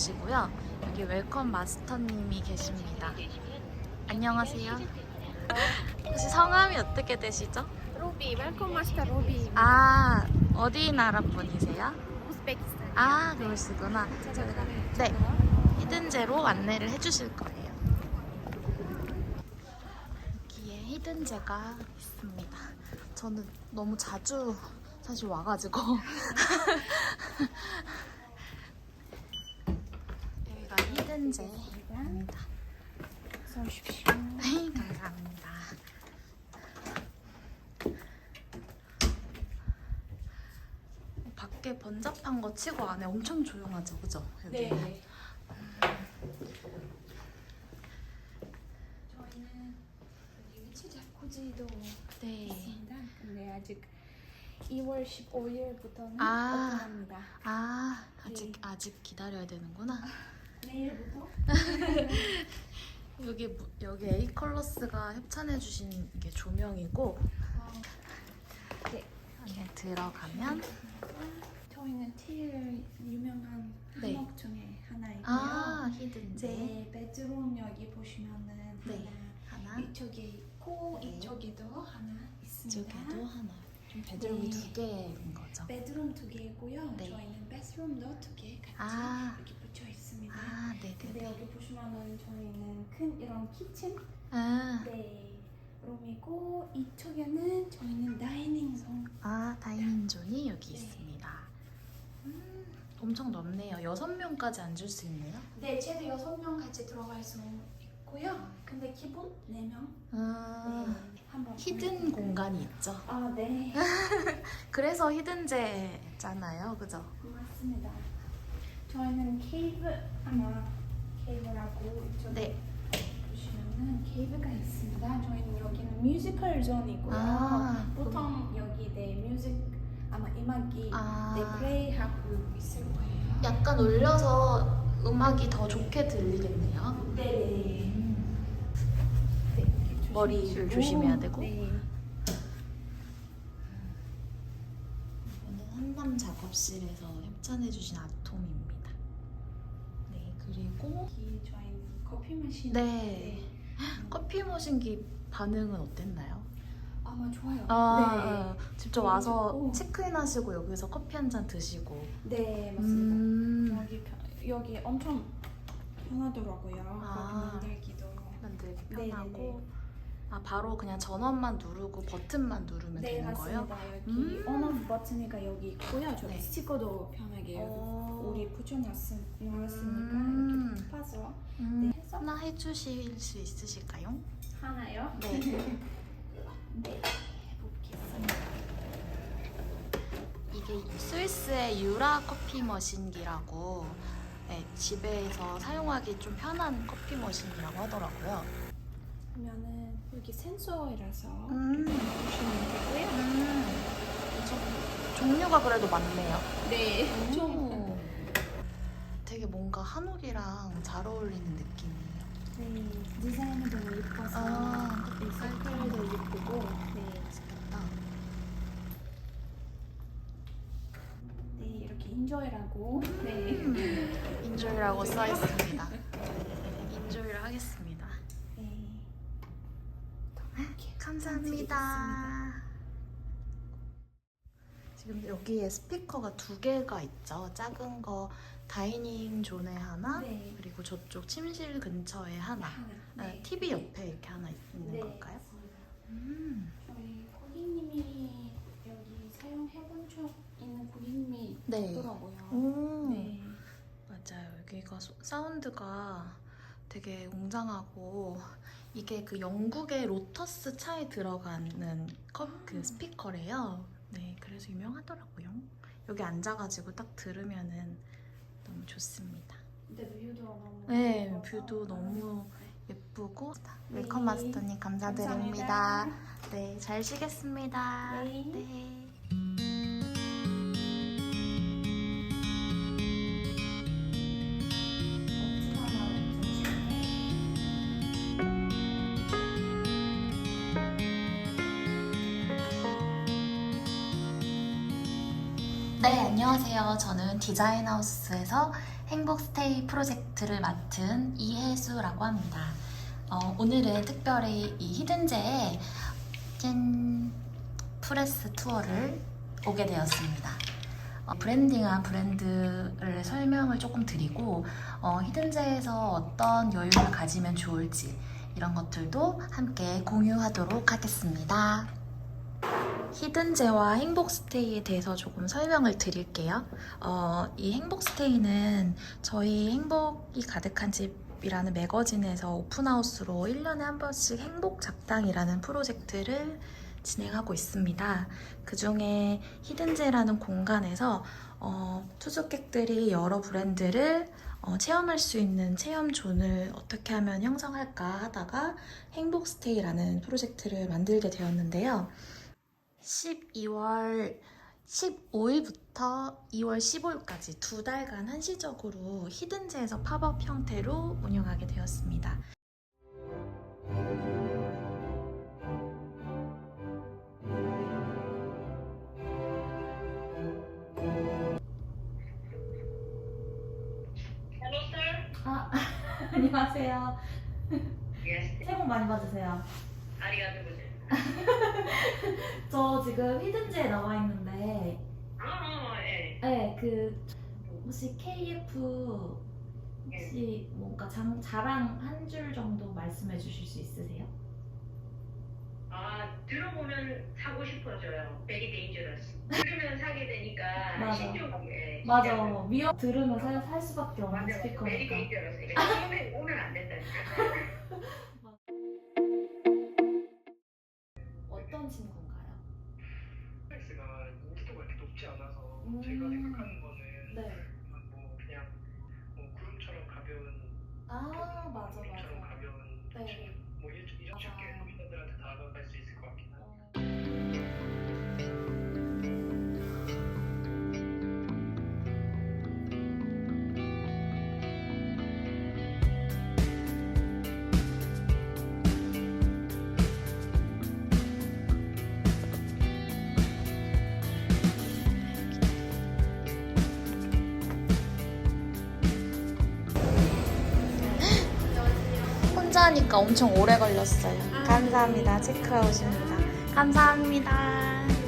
오시고요. 여기 웰컴 마스터님이 계십니다. 안녕하세요. 혹시 성함이 어떻게 되시죠? 로비, 웰컴 마스터 로비. 아, 어디 나라 분이세요? 우즈베키스탄. 아, 그러시구나. 제가 네, 히든제로 안내를 해주실 거예요. 여기에 히든제가 있습니다. 저는 너무 자주 사실 와가지고 어서 오십시오. 네, 감사합니다. 밖에 번잡한 거 치고 안에 엄청 조용하죠, 그죠? 여기. 네. 저희는 여기 위치 자쿠지도 네. 있습니다. 근데 아직 2월 15일부터는 아. 오픈합니다. 아, 아직 네. 아직 기다려야 되는구나. 내일부터? 여기 무- 여기 A 컬러스가 협찬해 주신 이게 조명이고 어, 네. 안에 들어가면 저희는 TL 유명한 네. 한옥 중에 하나이고요. 아 히든제 네, 베드룸 여기 보시면은 네. 하나 하나 이쪽에 있고 네. 이쪽에도 하나 있습니다. 이쪽에도 하나. 좀 베드룸이 네. 두 개인 거죠. 베드룸 두 개고요. 네. 저희는 베스룸도 두 개 같이 아. 이렇게 아, 근데 네네네. 여기 보시면은 저희는 큰 이런 키친 아, 네 룸이고 이쪽에는 저희는 다이닝룸 아 다이닝 존이 여기 네. 있습니다. 음, 엄청 넓네요. 여섯 명까지 앉을 수 있네요. 네 최대 여섯 명 같이 들어갈 수 있고요. 근데 기본 네 명. 아, 네, 한번 히든 공간이 있죠. 아 네. 그래서 히든제잖아요, 그죠? 맞습니다. 저희는 케이브 아마 케이브라고 이쪽에 네. 보시면은 케이브가 있습니다. 저희는 여기는 뮤지컬 존이고요. 아, 보통 여기 네 뮤직 아마 음악이 아. 네 플레이하고 있을 거예요. 약간 올려서 음악이 더 좋게 들리겠네요. 네. 음. 네, 이렇게 머리를. 조심해야 되고. 네. 이거는 한남 작업실에서 협찬해주신 아톰입니다. 네, 그리고 여기 저희는 커피 마시는 네. 커피 머신기 반응은 어땠나요? 아마 좋아요. 아, 직접 되게 와서 좋고. 체크인 하시고 여기서 커피 한 잔 드시고. 네. 네, 맞습니다. 음, 여기 편- 여기 엄청 편하더라고요. 아. 만들기도. 만들기 네, 편하고. 네, 아 바로 그냥 전원만 누르고 버튼만 누르면 네 되는 거예요? 맞습니다. 여기 음. 온오프 버튼이가 여기 있고요. 저기 네. 스티커도 편하게 여기 어. 우리 붙여놨으, 놓았으니까 음. 이렇게 파서 음, 네, 해서 하나 해주실 수 있으실까요? 하나요? 네. 네. 해보겠습니다. 이게 스위스의 유라 커피 머신기라고 네, 집에서 사용하기 좀 편한 커피 머신이라고 하더라고요. 그러면은 여기 센서이라서 음. 보시면 되고요. 음, 좀 종류가 그래도 많네요. 네. 좀 오. 되게 뭔가 한옥이랑 잘 어울리는 느낌이에요. 네, 디자인이 너무 예뻐서 아, 네, 색깔도 예쁘고 네, 맛있겠다. 네 이렇게 인조이라고 네. 인조이라고 써 있습니다. 인조이를 하겠습니다. 네. 이렇게 감사합니다. 지금 여기에 스피커가 두 개가 있죠. 작은 거 다이닝 존에 하나, 네. 그리고 저쪽 침실 근처에 하나. 하나. 아, 네. TV 옆에 이렇게 하나 있는 네, 걸까요? 음. 저희 고객님이 여기 사용해본 적 있는 고객님이 네. 있더라고요. 오. 네. 맞아요. 여기가 소- 사운드가 되게 웅장하고 이게 그 영국의 로터스 차에 들어가는 컵, 그 스피커래요. 네, 그래서 유명하더라고요. 여기 앉아가지고 딱 들으면은 너무 좋습니다. 근데 뷰도 너무 네. 뷰도 너무 예쁘고 네. 웰컴 마스터님 감사드립니다. 감사합니다. 네, 잘 쉬겠습니다. 네. 네. 네, 안녕하세요. 저는 디자인하우스에서 행복스테이 프로젝트를 맡은 이혜수라고 합니다. 어, 오늘은 특별히 이 히든제의 짠 프레스 투어를 오게 되었습니다. 어, 브랜딩한 브랜드를 설명을 조금 드리고 어, 히든제에서 어떤 여유를 가지면 좋을지 이런 것들도 함께 공유하도록 하겠습니다. 히든제와 행복스테이에 대해서 조금 설명을 드릴게요. 어, 이 행복스테이는 저희 행복이 가득한 집이라는 매거진에서 오픈하우스로 1년에 한 번씩 행복작당이라는 프로젝트를 진행하고 있습니다. 그 중에 히든제라는 공간에서 어, 투숙객들이 여러 브랜드를 어, 체험할 수 있는 체험존을 어떻게 하면 형성할까 하다가 행복스테이라는 프로젝트를 만들게 되었는데요. 12월 15일부터 2월 15일까지 두 달간 한시적으로 히든제에서 팝업 형태로 운영하게 되었습니다. Hello, sir. 아, 안녕하세요. 새해 복 많이 받으세요. 아리가토 고자이마스. 저 지금 히든지에 나와 있는데, 아, 예. 네, 그 혹시 KF 혹시 뭔가 장, 자랑 한 줄 정도 말씀해 주실 수 있으세요? 아, 들어보면 사고 싶어져요. Very dangerous. 들으면 사게 되니까 맞아. 신중하게. 맞아. 위험 들으면 살, 살 수밖에 없는 맞아. 스피커니까. 이거 처음에 오면 안 된다니까. 하니까 엄청 오래 걸렸어요. 감사합니다. 체크아웃입니다. 감사합니다.